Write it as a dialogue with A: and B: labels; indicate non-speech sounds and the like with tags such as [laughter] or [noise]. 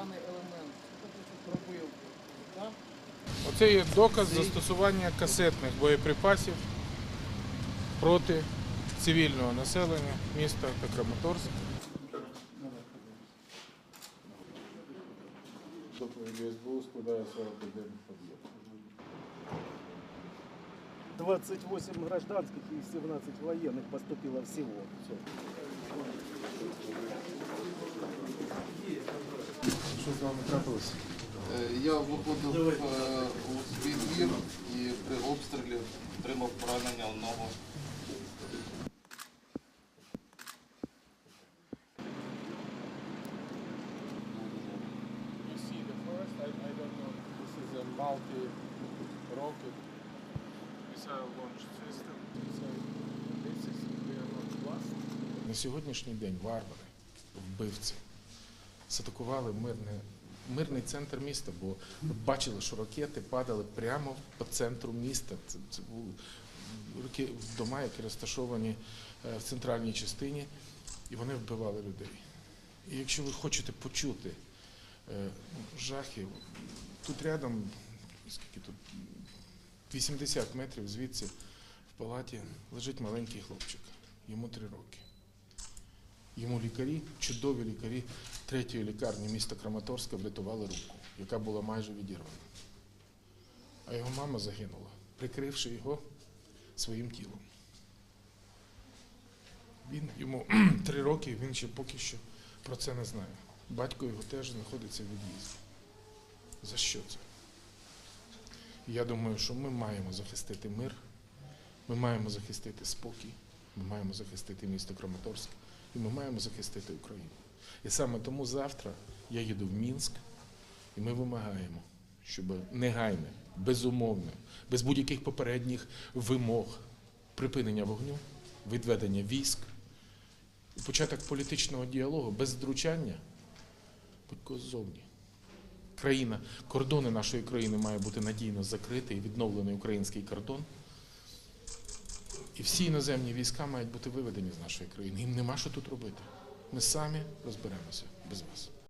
A: даний елемент пробив. Так?
B: Оце є доказ застосування касетних боєприпасів проти цивільного населення міста та Краматорськ. Доповідь СБУ складає 41 об'єкт.
C: 28 гражданских и 17 военных поступило всего. Все.
B: Що з вами трапилося?
D: Е, Я виходив е, у свій двір і при обстрілі отримав поранення ногу.
B: Missile launch system. Blast. На сьогоднішній день варвари, вбивці, затакували мирне, мирний центр міста, бо бачили, що ракети падали прямо по центру міста. Це, це були дома, які розташовані е, в центральній частині, і вони вбивали людей. І якщо ви хочете почути е, жахів. Тут рядом, скільки тут, 80 метрів звідси в палаті лежить маленький хлопчик, йому три роки. Йому лікарі, чудові лікарі третьої лікарні міста Краматорська врятували руку, яка була майже відірвана. А його мама загинула, прикривши його своїм тілом. Він йому [clears throat] три роки, він ще поки що про це не знає. Батько його теж знаходиться в від'їзді. За що це? Я думаю, що ми маємо захистити мир, ми маємо захистити спокій, ми маємо захистити місто Краматорськ і ми маємо захистити Україну. І саме тому завтра я їду в Мінськ, і ми вимагаємо, щоб негайне, безумовне, без будь-яких попередніх вимог припинення вогню, відведення військ початок політичного діалогу без втручання будь-кого ззовні. Країна, кордони нашої країни має бути надійно закриті і відновлений український кордон. І всі іноземні війська мають бути виведені з нашої країни. Їм нема що тут робити. Ми самі розберемося без вас.